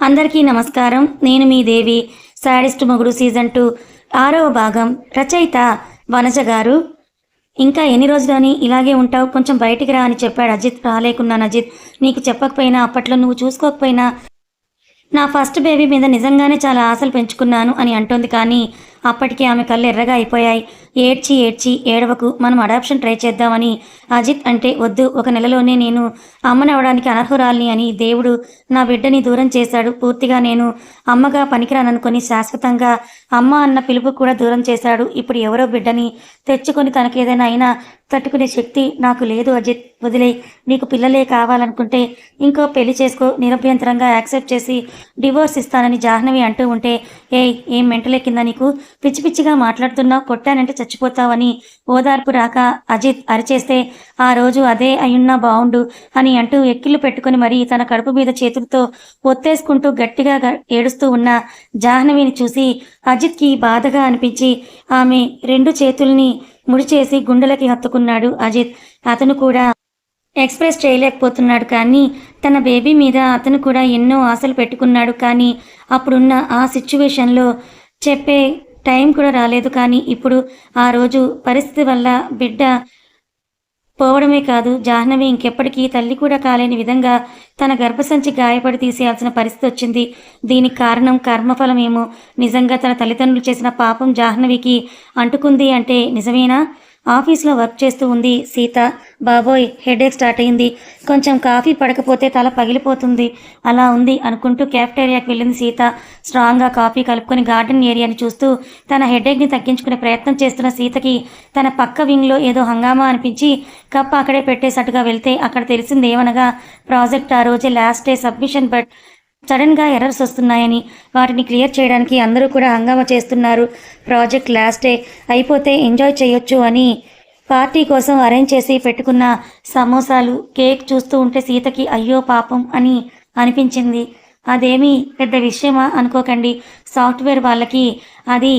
అందరికీ నమస్కారం. నేను మీ దేవి. సాడిస్ట్ మొగుడు సీజన్ టూ ఆరవ భాగం. రచయిత వనజ గారు. ఇంకా ఎన్ని రోజులని ఇలాగే ఉంటావు? కొంచెం బయటికి రా అని చెప్పాడు అజిత్. రాలేకున్నాను అజిత్ నీకు చెప్పకపోయినా అప్పట్లో నువ్వు చూసుకోకపోయినా నా ఫస్ట్ బేబీ మీద నిజంగానే చాలా ఆశలు పెంచుకున్నాను అని అంటోంది కానీ అప్పటికే ఆమె కళ్ళు ఎర్రగా అయిపోయాయి. ఏడ్చి ఏడ్చి ఏడవకు మనం అడాప్షన్ ట్రై చేద్దామని. అజిత్ అంటే వద్దు ఒక నెలలోనే నేను అమ్మనవడానికి అనర్హురాల్ని అని దేవుడు నా బిడ్డని దూరం చేశాడు. పూర్తిగా నేను అమ్మగా పనికిరాననుకొని శాశ్వతంగా అమ్మ అన్న పిలుపు కూడా దూరం చేశాడు. ఇప్పుడు ఎవరో బిడ్డని తెచ్చుకొని తనకేదైనా అయినా తట్టుకునే శక్తి నాకు లేదు అజిత్. వదిలే నీకు పిల్లలే కావాలనుకుంటే ఇంకో పెళ్ళి చేసుకో నిరభ్యంతరంగా యాక్సెప్ట్ చేసి డివోర్స్ ఇస్తానని జాహ్నవి అంటూ ఉంటే ఏయ్ ఏం మెంటలే కింద నీకు? పిచ్చి పిచ్చిగా మాట్లాడుతున్నావు కొట్టానంటే చచ్చిపోతావని ఓదార్పు రాక అజిత్ అరిచేస్తే ఆ రోజు అదే అయ్యున్నా బావుండు అని అంటూ ఎక్కిళ్ళు పెట్టుకుని మరీ తన కడుపు మీద చేతులతో ఒత్తేసుకుంటూ గట్టిగా ఏడుస్తూ ఉన్న జాహ్నవిని చూసి అజిత్కి బాధగా అనిపించి ఆమె రెండు చేతుల్ని ముడిచేసి గుండెలకి హత్తుకున్నాడు అజిత్. అతను కూడా ఎక్స్ప్రెస్ చేయలేకపోతున్నాడు కానీ తన బేబీ మీద అతను కూడా ఎన్నో ఆశలు పెట్టుకున్నాడు కానీ అప్పుడున్న ఆ సిచ్యువేషన్లో చెప్పే టైం కూడా రాలేదు. కానీ ఇప్పుడు ఆ రోజు పరిస్థితి వల్ల బిడ్డ పోవడమే కాదు జాహ్నవి ఇంకెప్పటికీ తల్లి కూడా కాలేని విధంగా తన గర్భసంచి గాయపడి తీసేయాల్సిన పరిస్థితి వచ్చింది. దీనికి కారణం కర్మఫలమేమో నిజంగా తన తల్లిదండ్రులు చేసిన పాపం జాహ్నవికి అంటుకుంది అంటే నిజమేనా? ఆఫీస్లో వర్క్ చేస్తూ ఉంది. సీత బాబోయ్ హెడేక్ స్టార్ట్ అయింది. కొంచెం కాఫీ పడకపోతే తల పగిలిపోతుంది. అలా ఉంది అనుకుంటూ క్యాఫ్టేరియాకి వెళ్ళింది సీత. స్ట్రాంగ్గా కాఫీ కలుపుకొని గార్డెన్ ఏరియాని చూస్తూ తన హెడేక్ని తగ్గించుకునే ప్రయత్నం చేస్తున్న సీతకి తన పక్క వింగ్లో ఏదో హంగామా అనిపించి కప్ అక్కడే పెట్టేసట్టుగా వెళ్తే అక్కడ తెలిసింది ఏమనగా ప్రాజెక్ట్ ఆ రోజే లాస్ట్ డే సబ్మిషన్ బట్ సడన్గా ఎర్రర్స్ వస్తున్నాయని వాటిని క్లియర్ చేయడానికి అందరూ కూడా హంగామా చేస్తున్నారు. ప్రాజెక్ట్ లాస్ట్ డే అయిపోతే ఎంజాయ్ చేయొచ్చు అని పార్టీ కోసం అరేంజ్ చేసి పెట్టుకున్న సమోసాలు కేక్ చూస్తూ ఉంటే సీతకి అయ్యో పాపం అని అనిపించింది. అదేమీ పెద్ద విషయమా అనుకోకండి. సాఫ్ట్వేర్ వాళ్ళకి అది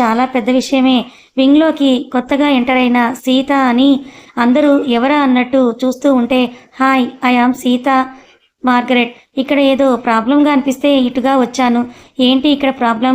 చాలా పెద్ద విషయమే. వింగ్లోకి కొత్తగా ఎంటర్ అయిన సీత అని అందరూ ఎవరా అన్నట్టు చూస్తూ ఉంటే hi I am Sita. Margaret ఇక్కడ ఏదో ప్రాబ్లంగా అనిపిస్తే ఇటుగా వచ్చాను. ఏంటి ఇక్కడ problem?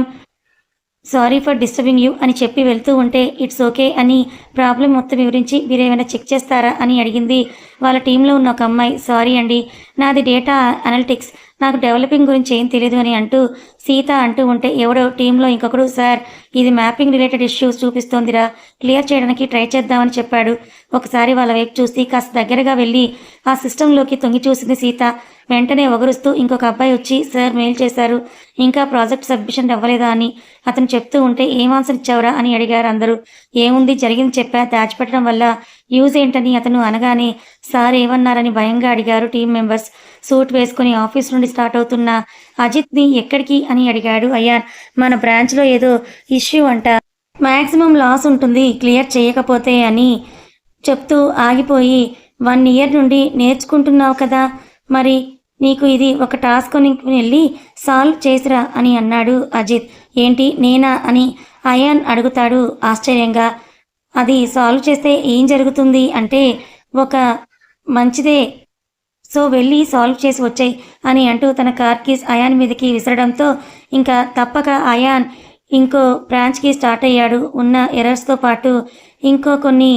Sorry for disturbing you అని చెప్పి వెళ్తూ ఉంటే ఇట్స్ ఓకే అని ప్రాబ్లం మొత్తం వివరించి మీరు ఏమైనా చెక్ చేస్తారా అని అడిగింది. వాళ్ళ టీంలో ఉన్న ఒక అమ్మాయి సారీ అండి నాది డేటా అనలిటిక్స్ నాకు డెవలపింగ్ గురించి ఏం తెలియదు అని అంటూ సీత అంటూ ఉంటే ఎవడో టీంలో ఇంకొకడు సార్ ఇది మ్యాపింగ్ రిలేటెడ్ ఇష్యూస్ చూపిస్తోందిరా క్లియర్ చేయడానికి ట్రై చేద్దామని చెప్పాడు. ఒకసారి వాళ్ళ వైపు చూసి కాస్త దగ్గరగా వెళ్ళి ఆ సిస్టంలోకి తొంగి చూసింది సీత. వెంటనే ఒగరుస్తూ ఇంకొక అబ్బాయి వచ్చి సార్ మెయిల్ చేశారు. ఇంకా ప్రాజెక్ట్ సబ్మిషన్ అవ్వలేదా? అని అతను చెప్తూ ఉంటే ఏం ఆన్సర్ ఇచ్చావురా? అని అడిగారు అందరూ. ఏముంది? జరిగింది చెప్పా. దాచిపెట్టడం వల్ల యూజ్ ఏంటని అతను అనగానే సార్ ఏమన్నారని భయంగా అడిగారు టీం మెంబర్స్. సూట్ వేసుకుని ఆఫీస్ నుండి స్టార్ట్ అవుతున్న అజిత్ని ఎక్కడికి? అని అడిగాడు అయ్యాన్ మన బ్రాంచ్లో ఏదో ఇష్యూ అంట. మ్యాక్సిమం లాస్ ఉంటుంది. క్లియర్ చేయకపోతే అని చెప్తూ ఆగిపోయి వన్ ఇయర్ నుండి నేర్చుకుంటున్నావు కదా మరి నీకు ఇది ఒక టాస్క్ వెళ్ళి సాల్వ్ చేసిరా అని అన్నాడు అజిత్. ఏంటి నేనా? అని అయాన్ అడుగుతాడు ఆశ్చర్యంగా. అది సాల్వ్ చేస్తే ఏం జరుగుతుంది అంటే ఒక మంచిదే. సో వెళ్ళి సాల్వ్ చేసి వచ్చాయి అని అంటూ తన కార్ కీస్ అయాన్ మీదకి విసరడంతో ఇంకా తప్పక అయాన్ ఇంకో బ్రాంచ్కి స్టార్ట్ అయ్యాడు. ఉన్న ఎర్రర్స్తో పాటు ఇంకో కొన్ని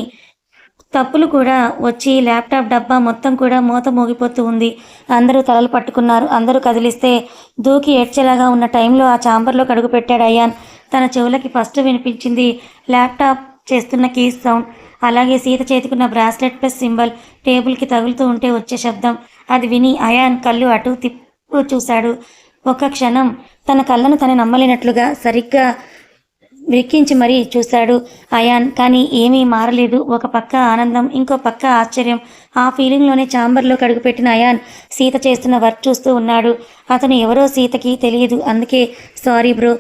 తప్పులు కూడా వచ్చి ల్యాప్టాప్ డబ్బా మొత్తం కూడా మూత మోగిపోతూ ఉంది. అందరూ తలలు పట్టుకున్నారు. అందరూ కదిలిస్తే దూకి ఏడ్చేలాగా ఉన్న టైంలో ఆ ఛాంబర్లో కడుగు పెట్టాడు అయాన్. తన చెవులకి ఫస్ట్ వినిపించింది ల్యాప్టాప్ చేస్తున్న కీస్ సౌండ్. అలాగే సీత చేతికున్న బ్రాస్లెట్ ప్లస్ సింబల్ టేబుల్కి తగులుతూ ఉంటే వచ్చే శబ్దం. అది విని అయాన్ కళ్ళు అటు తిప్పు చూశాడు. ఒక క్షణం తన కళ్ళను తను నమ్మలేనట్లుగా సరిగ్గా వెక్కించి మరీ చూశాడు అయాన్. కానీ ఏమీ మారలేదు. ఒక పక్క ఆనందం ఇంకో పక్క ఆశ్చర్యం. ఆ ఫీలింగ్లోనే ఛాంబర్లో కడుగుపెట్టిన అయాన్ సీత చేస్తున్న వర్క్ చూస్తూ ఉన్నాడు. అతను ఎవరో సీతకి తెలియదు. అందుకే సారీ బ్రో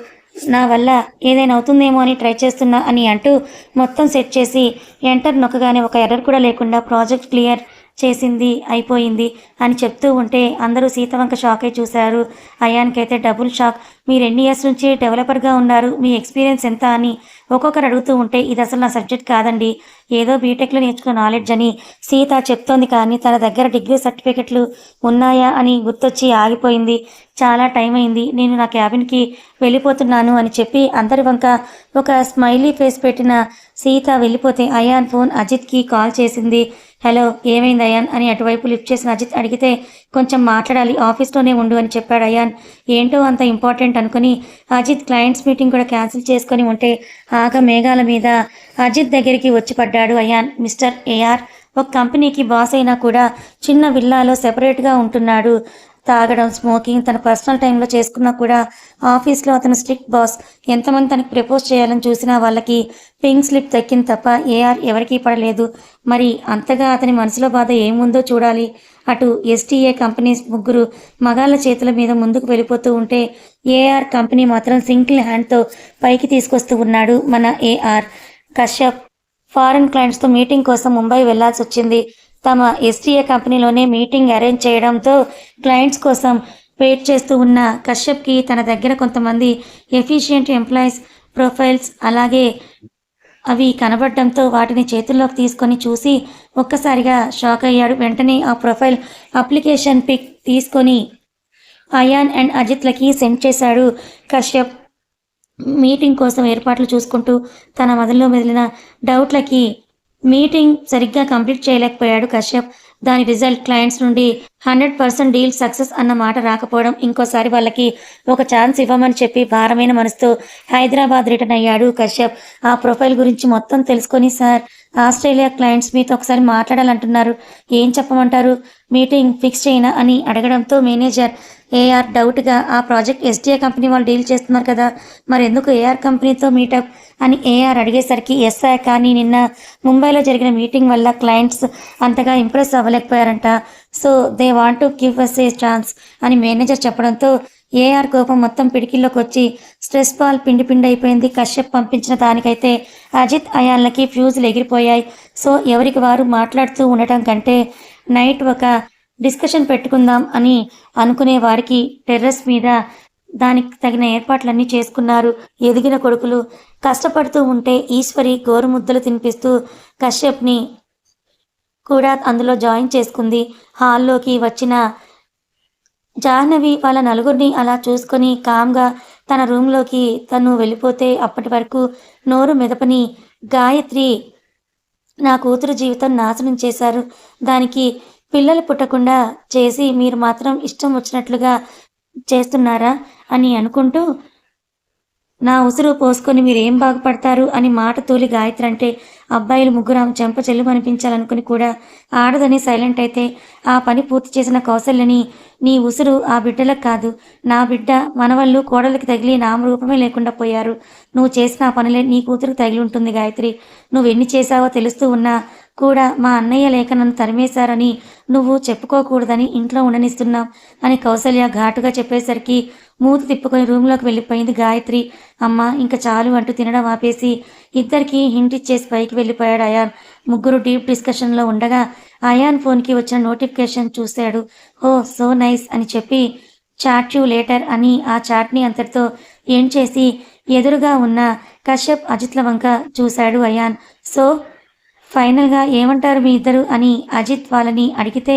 నా వల్ల ఏదైనా అవుతుందేమో అని ట్రై చేస్తున్నా అని అంటూ మొత్తం సెట్ చేసి ఎంటర్ నొక్కగానే ఒక ఎర్రర్ కూడా లేకుండా ప్రాజెక్ట్ క్లియర్ చేసింది అయిపోయింది అని చెప్తూ ఉంటే అందరూ సీత వంక చూశారు. అయాన్కైతే డబుల్ షాక్. మీరు ఎన్ని ఇయర్స్ నుంచి డెవలపర్గా ఉన్నారు? మీ ఎక్స్పీరియన్స్ ఎంత అని ఒక్కొక్కరు అడుగుతూ ఉంటే ఇది అసలు నా సబ్జెక్ట్ కాదండి. ఏదో బీటెక్లో నేర్చుకున్న నాలెడ్జ్ అని సీత చెప్తోంది కానీ తన దగ్గర డిగ్రీ సర్టిఫికెట్లు ఉన్నాయా అని గుర్తొచ్చి ఆగిపోయింది. చాలా టైం అయింది. నేను నా క్యాబిన్కి వెళ్ళిపోతున్నాను అని చెప్పి అందరి వంక ఒక స్మైలీ ఫేస్ పెట్టిన సీత వెళ్ళిపోతే అయాన్ ఫోన్ అజిత్కి కాల్ చేసింది. హలో ఏమైంది అయాన్? అని అటువైపు లిఫ్ట్ చేసిన అజిత్ అడిగితే కొంచెం మాట్లాడాలి ఆఫీస్లోనే ఉండు అని చెప్పాడు అయాన్. ఏంటో అంత ఇంపార్టెంట్ అనుకుని అజిత్ క్లయింట్స్ మీటింగ్ కూడా క్యాన్సిల్ చేసుకొని ఉంటే ఆగ మేఘాల మీద అజిత్ దగ్గరికి వచ్చి పడ్డాడు అయాన్. మిస్టర్ ఏఆర్ ఒక కంపెనీకి బాస్ అయినా కూడా చిన్న విల్లాలో సెపరేట్గా ఉంటున్నాడు. తాగడం స్మోకింగ్ తన పర్సనల్ టైంలో చేసుకున్నా కూడా ఆఫీస్లో అతను స్ట్రిక్ట్ బాస్ ఎంతమంది తనకి ప్రపోజ్ చేయాలని చూసినా వాళ్ళకి పింక్ స్లిప్ దక్కింది తప్ప ఏఆర్ ఎవరికీ పడలేదు. మరి అంతగా అతని మనసులో బాధ ఏముందో చూడాలి. అటు ఎస్టీఏ కంపెనీస్ ముగ్గురు మగాళ్ళ చేతుల మీద ముందుకు వెళ్ళిపోతూ ఉంటే ఏఆర్ కంపెనీ మాత్రం సింగిల్ హ్యాండ్తో పైకి తీసుకొస్తూ ఉన్నాడు మన ఏఆర్ కశ్యప్ ఫారెన్ క్లయింట్స్తో మీటింగ్ కోసం ముంబై వెళ్ళాల్సి వచ్చింది. తమ ఎస్టీఏ కంపెనీలోనే మీటింగ్ అరేంజ్ చేయడంతో క్లయింట్స్ కోసం వెయిట్ చేస్తూ ఉన్న కశ్యప్కి తన దగ్గర కొంతమంది ఎఫిషియెంట్ ఎంప్లాయీస్ ప్రొఫైల్స్ అలాగే అవి కనబడడంతో వాటిని చేతుల్లోకి తీసుకొని చూసి ఒక్కసారిగా షాక్ అయ్యాడు. వెంటనే ఆ ప్రొఫైల్ అప్లికేషన్ పిక్ తీసుకొని అయాన్ అండ్ అజిత్లకి సెండ్ చేశాడు కశ్యప్. మీటింగ్ కోసం ఏర్పాట్లు చూసుకుంటూ తన మొదల్లో మెదిలిన డౌట్లకి మీటింగ్ సరిగ్గా కంప్లీట్ చేయలేకపోయాడు కశ్యప్. దాని రిజల్ట్ క్లయింట్స్ నుండి హండ్రెడ్ పర్సెంట్ డీల్ సక్సెస్ అన్న మాట రాకపోవడం ఇంకోసారి వాళ్ళకి ఒక ఛాన్స్ ఇవ్వమని చెప్పి భారమైన మనసుతో హైదరాబాద్ రిటర్న్ అయ్యాడు కశ్యప్. ఆ ప్రొఫైల్ గురించి మొత్తం తెలుసుకొని సార్ ఆస్ట్రేలియా క్లయింట్స్ మీతో ఒకసారి మాట్లాడాలంటున్నారు. ఏం చెప్పమంటారు? మీటింగ్ ఫిక్స్ చేయనా? అని అడగడంతో మేనేజర్ ఏఆర్ డౌట్గా ఆ project S D A company వాళ్ళు డీల్ చేస్తున్నారు కదా. మరి ఎందుకు ఏఆర్ కంపెనీతో మీటప్ అని ఏఆర్ అడిగేసరికి ఎస్ఐ కానీ నిన్న ముంబైలో జరిగిన మీటింగ్ వల్ల క్లయింట్స్ అంతగా impress అవ్వలేకపోయారంట. So they want to give us a chance అని మేనేజర్ చెప్పడంతో ఏఆర్ కోపం మొత్తం పిడికిల్లోకి వచ్చి స్ట్రెస్ బాల్ పిండి పిండి అయిపోయింది. కశ్యప్ పంపించిన దానికైతే అజిత్ అయాన్లకి ఫ్యూజులు ఎగిరిపోయాయి సో ఎవరికి వారు మాట్లాడుతూ ఉండటం కంటే నైట్ ఒక డిస్కషన్ పెట్టుకుందాం అని అనుకునే వారికి టెర్రస్ మీద దానికి తగిన ఏర్పాట్లన్నీ చేసుకున్నారు. ఎదిగిన కొడుకులు కష్టపడుతూ ఉంటే ఈశ్వరి గోరుముద్దలు తినిపిస్తూ కశ్యప్ని కూడా అందులో జాయిన్ చేసుకుంది. హాల్లోకి వచ్చిన జాహ్నవి వాళ్ళ నలుగురిని అలా చూసుకొని కామ్గా తన రూమ్లోకి తను వెళ్ళిపోతే అప్పటి వరకు నోరు మెదపని గాయత్రి నా కూతురు జీవితం నాశనం చేశారు. దానికి పిల్లలు పుట్టకుండా చేసి మీరు మాత్రం ఇష్టం వచ్చినట్లుగా చేస్తున్నారా అని అనుకుంటూ నా ఉసురు పోసుకొని మీరేం బాగుపడతారు అని మాట తోలి గాయత్రి అంటే అబ్బాయిలు ముగ్గురు ఆమె చెంప చెల్లు అనిపించాలనుకుని కూడా ఆడదని సైలెంట్ అయితే ఆ పని పూర్తి చేసిన కౌశల్యని నీ ఉసురు ఆ బిడ్డలకు కాదు నా బిడ్డ మనవళ్ళు కోడలికి తగిలి నామరూపమే లేకుండా పోయారు. నువ్వు చేసిన ఆ పనులే నీ కూతురికి తగిలి ఉంటుంది గాయత్రి. నువ్వు ఎన్ని చేశావో తెలుస్తూ ఉన్నా కూడా మా అన్నయ్య లేక నన్ను తరిమేశారని నువ్వు చెప్పుకోకూడదని ఇంట్లో ఉండనిస్తున్నాం అని కౌసల్య ఘాటుగా చెప్పేసరికి మూతి తిప్పుకొని రూమ్లోకి వెళ్ళిపోయింది గాయత్రి. అమ్మ ఇంకా చాలు అంటూ తినడం ఆపేసి ఇద్దరికి హింట్ ఇచ్చేసి పైకి వెళ్ళిపోయాడు అయాన్. ముగ్గురు డీప్ డిస్కషన్లో ఉండగా అయాన్ ఫోన్కి వచ్చిన నోటిఫికేషన్ చూశాడు. ఓ సో నైస్ అని చెప్పి చాట్ యూ లేటర్ అని ఆ చాట్ని అంతటితో ఏం చేసి ఎదురుగా ఉన్న కశ్యప్ అజిత్ల వంక చూశాడు అయాన్. సో ఫైనల్గా ఏమంటారు మీ ఇద్దరు అని అజిత్ వాళ్ళని అడిగితే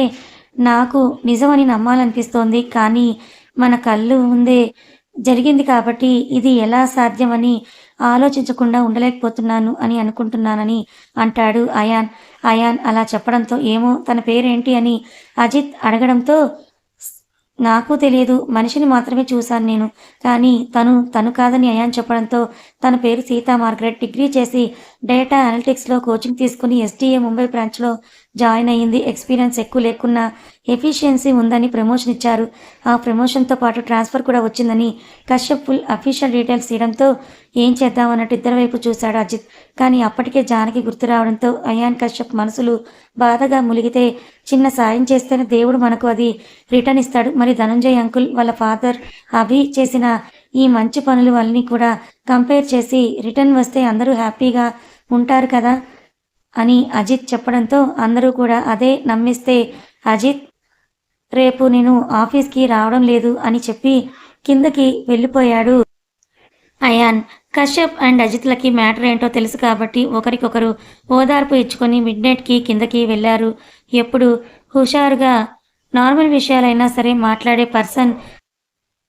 నాకు నిజమని నమ్మాలనిపిస్తోంది కానీ మన కళ్ళు ముందే జరిగింది కాబట్టి ఇది ఎలా సాధ్యమని ఆలోచించకుండా ఉండలేకపోతున్నాను అని అనుకుంటున్నానని అంటాడు అయాన్. అయాన్ అలా చెప్పడంతో ఏమో తన పేరేంటి అని అజిత్ అడగడంతో నాకు తెలియదు మనిషిని మాత్రమే చూశాను నేను కానీ తను తను కాదని అయాన్ చెప్పడంతో తన పేరు సీతా మార్గరెట్ డిగ్రీ చేసి డేటా అనలిటిక్స్లో కోచింగ్ తీసుకుని ఎస్టీఏ ముంబై బ్రాంచ్లో జాయిన్ అయ్యింది. ఎక్స్పీరియన్స్ ఎక్కువ లేకున్నా ఎఫిషియన్సీ ఉందని ప్రమోషన్ ఇచ్చారు. ఆ ప్రమోషన్తో పాటు ట్రాన్స్ఫర్ కూడా వచ్చిందని కశ్యప్ ఫుల్ అఫీషియల్ డీటెయిల్స్ ఇవ్వడంతో ఏం చేద్దామన్నట్టు ఇద్దరు వైపు చూశాడు అజిత్. కానీ అప్పటికే జానకి గుర్తు రావడంతో అయాన్ కశ్యప్ మనసులు బాధగా ములిగితే చిన్న సాయం చేస్తేనే దేవుడు మనకు అది రిటర్న్ ఇస్తాడు. మరి ధనంజయ్ అంకుల్ వాళ్ళ ఫాదర్ అభి చేసిన ఈ మంచి పనులు వాళ్ళని కూడా కంపేర్ చేసి రిటర్న్ వస్తే అందరూ హ్యాపీగా ఉంటారు కదా అని అజిత్ చెప్పడంతో అందరూ కూడా అదే నమ్మిస్తే అజిత్ రేపు నేను ఆఫీస్కి రావడం లేదు అని చెప్పి కిందకి వెళ్ళిపోయాడు. అయాన్ కశ్యప్ అండ్ అజిత్లకి మ్యాటర్ ఏంటో తెలుసు కాబట్టి ఒకరికొకరు ఓదార్పు ఇచ్చుకొని మిడ్ నైట్కి కిందకి వెళ్ళారు. ఎప్పుడు? హుషారుగా నార్మల్ విషయాలైనా సరే మాట్లాడే పర్సన్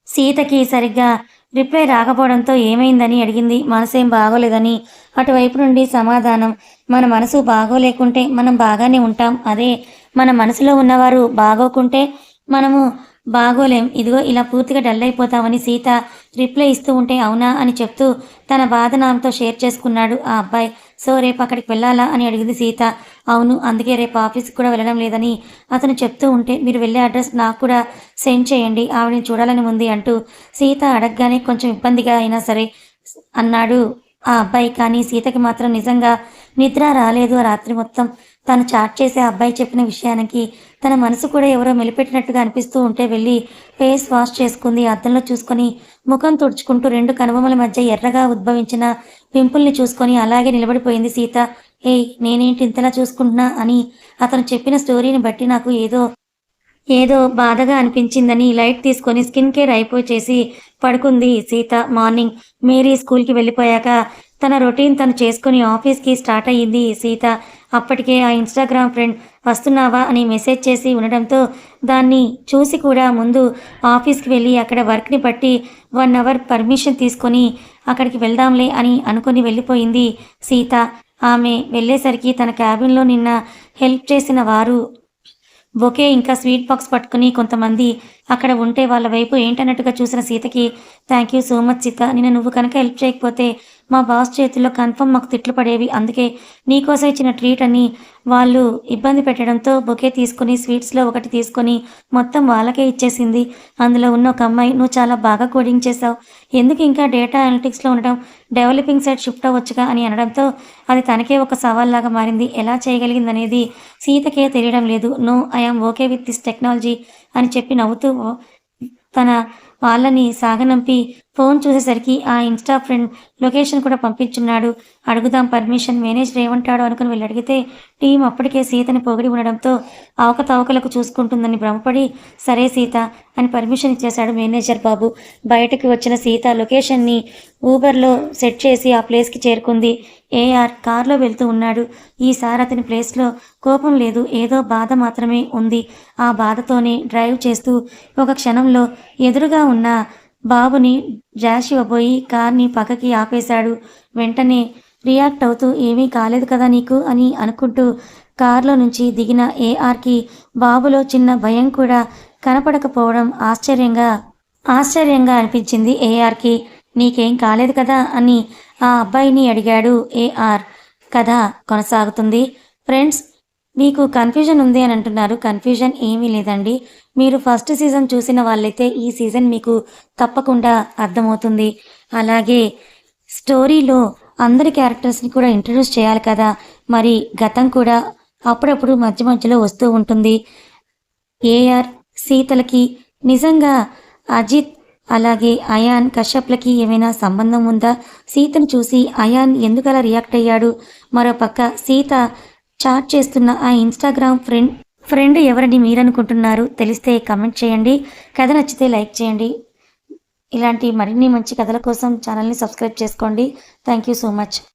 సీతకి సరిగ్గా రిప్లై రాకపోవడంతో ఏమైందని అడిగింది. మనసేం బాగోలేదని. అటువైపు నుండి సమాధానం మన మనసు బాగోలేకుంటే మనం బాగానే ఉంటాం. అదే మన మనసులో ఉన్నవారు బాగోకుంటే మనము బాగోలేం. ఇదిగో ఇలా పూర్తిగా డల్ అయిపోతామని సీత రిప్లై ఇస్తూ ఉంటే అవునా అని చెప్తూ తన బాధ నామతో షేర్ చేసుకున్నాడు ఆ అబ్బాయి. సో రేపు అక్కడికి వెళ్ళాలా అని అడిగింది సీత. అవును అందుకే రేపు ఆఫీస్కి కూడా వెళ్ళడం లేదని అతను చెప్తూ ఉంటే మీరు వెళ్ళే అడ్రస్ నాకు కూడా సెండ్ చేయండి ఆవిడని చూడాలని ఉంది అంటూ సీత అడగగానే కొంచెం ఇబ్బందిగా అయినా సరే అన్నాడు. ఆ అబ్బాయి కానీ సీతకి మాత్రం నిజంగా నిద్ర రాలేదు. ఆ రాత్రి మొత్తం తను చాట్ చేసే అబ్బాయి చెప్పిన విషయానికి తన మనసు కూడా ఎవరో మెలిపెట్టినట్టుగా అనిపిస్తూ ఉంటే వెళ్ళి ఫేస్ వాష్ చేసుకుంది. అద్దంలో చూసుకొని ముఖం తుడుచుకుంటూ రెండు కనుబొమ్మల మధ్య ఎర్రగా ఉద్భవించిన పింపుల్ని చూసుకొని అలాగే నిలబడిపోయింది. సీత ఏయ్ నేనేంటి ఇంతలా చూసుకుంటున్నా? అని అతను చెప్పిన స్టోరీని బట్టి నాకు ఏదో ఏదో బాధగా అనిపించిందని లైట్ తీసుకొని స్కిన్ కేర్ అయిపోయి చేసి పడుకుంది సీత మార్నింగ్. మేరీ స్కూల్కి వెళ్ళిపోయాక తన రొటీన్ తను చేసుకుని ఆఫీస్కి స్టార్ట్ అయ్యింది. సీత అప్పటికే ఆ ఇన్స్టాగ్రామ్ ఫ్రెండ్ వస్తున్నావా అని మెసేజ్ చేసి ఉండడంతో దాన్ని చూసి కూడా ముందు ఆఫీస్కి వెళ్ళి అక్కడ వర్క్ని బట్టి వన్ అవర్ పర్మిషన్ తీసుకొని అక్కడికి వెళ్దాంలే అని అనుకుని వెళ్ళిపోయింది సీత. ఆమె వెళ్ళేసరికి తన క్యాబిన్లో నిన్న హెల్ప్ చేసిన వారు బొకే ఇంకా స్వీట్ బాక్స్ పట్టుకుని కొంతమంది అక్కడ ఉంటే వాళ్ళ వైపు ఏంటన్నట్టుగా చూసిన సీతకి thank you so much Sita నేను నువ్వు కనుక హెల్ప్ చేయకపోతే మా బాస్ చేతిలో కన్ఫర్మ్ మాకు తిట్లు పడేవి. అందుకే నీకోసం ఇచ్చిన ట్రీట్ అని వాళ్ళు ఇబ్బంది పెట్టడంతో బొకే తీసుకుని స్వీట్స్లో ఒకటి తీసుకొని మొత్తం వాళ్ళకే ఇచ్చేసింది. అందులో ఉన్న ఒక అమ్మాయి నువ్వు చాలా బాగా కోడింగ్ చేసావు ఎందుకు ఇంకా డేటా అనలిటిక్స్లో ఉండడం? డెవలపింగ్ సైడ్ షిఫ్ట్ అవ్వచ్చుగా? అని అనడంతో అది తనకే ఒక సవాల్లాగా మారింది. ఎలా చేయగలిగింది అనేది సీతకే తెలియడం లేదు. No I'm okay with this technology అని చెప్పి నవ్వుతూ తన వాళ్ళని సాగనంపి ఫోన్ చూసేసరికి ఆ ఇన్స్టా ఫ్రెండ్ లొకేషన్ కూడా పంపించున్నాడు. అడుగుదాం పర్మిషన్ మేనేజర్ ఏమంటాడో అనుకుని వెళ్ళి అడిగితే టీం అప్పటికే సీతని పొగిడి ఉండడంతో అవకతవకలకు చూసుకుంటుందని భ్రమపడి సరే సీత అని పర్మిషన్ ఇచ్చేశాడు మేనేజర్ బాబు. బయటకు వచ్చిన సీత లొకేషన్ని ఊబర్లో సెట్ చేసి ఆ ప్లేస్కి చేరుకుంది. ఏఆర్ కారులో వెళ్తూ ఉన్నాడు. ఈసారి అతని ప్లేస్లో కోపం లేదు. ఏదో బాధ మాత్రమే ఉంది. ఆ బాధతోనే డ్రైవ్ చేస్తూ ఒక క్షణంలో ఎదురుగా ఉన్న బాబుని డాష్ ఇవ్వబోయి కార్ని పక్కకి ఆపేశాడు. వెంటనే రియాక్ట్ అవుతూ ఏమీ కాలేదు కదా నీకు? అని అనుకుంటూ కారులో నుంచి దిగిన ఏఆర్కి బాబులో చిన్న భయం కూడా కనపడకపోవడం ఆశ్చర్యంగా ఆశ్చర్యంగా అనిపించింది ఏఆర్కి. నీకేం కాలేదు కదా? అని ఆ అబ్బాయిని అడిగాడు ఏఆర్. కథ కొనసాగుతుంది. ఫ్రెండ్స్ మీకు కన్ఫ్యూజన్ ఉంది అని అంటున్నారు. కన్ఫ్యూజన్ ఏమీ లేదండి. మీరు ఫస్ట్ సీజన్ చూసిన వాళ్ళైతే ఈ సీజన్ మీకు తప్పకుండా అర్థమవుతుంది. అలాగే స్టోరీలో అందరి క్యారెక్టర్స్ని కూడా ఇంట్రడ్యూస్ చేయాలి కదా. మరి గతం కూడా అప్పుడప్పుడు మధ్య మధ్యలో వస్తూ ఉంటుంది. ఏఆర్ సీతలకి నిజంగా అజిత్ అలాగే అయాన్ కశ్యప్లకి ఏమైనా సంబంధం ఉందా? సీతను చూసి అయాన్ ఎందుకలా రియాక్ట్ అయ్యాడు? మరోపక్క సీత చాట్ చేస్తున్న ఆ ఇన్స్టాగ్రామ్ ఫ్రెండ్ ఫ్రెండ్ ఎవరని మీరనుకుంటున్నారు తెలిస్తే కమెంట్ చేయండి. కథ నచ్చితే లైక్ చేయండి. ఇలాంటి మరిన్ని మంచి కథల కోసం ఛానల్ని సబ్స్క్రైబ్ చేసుకోండి. Thank you so much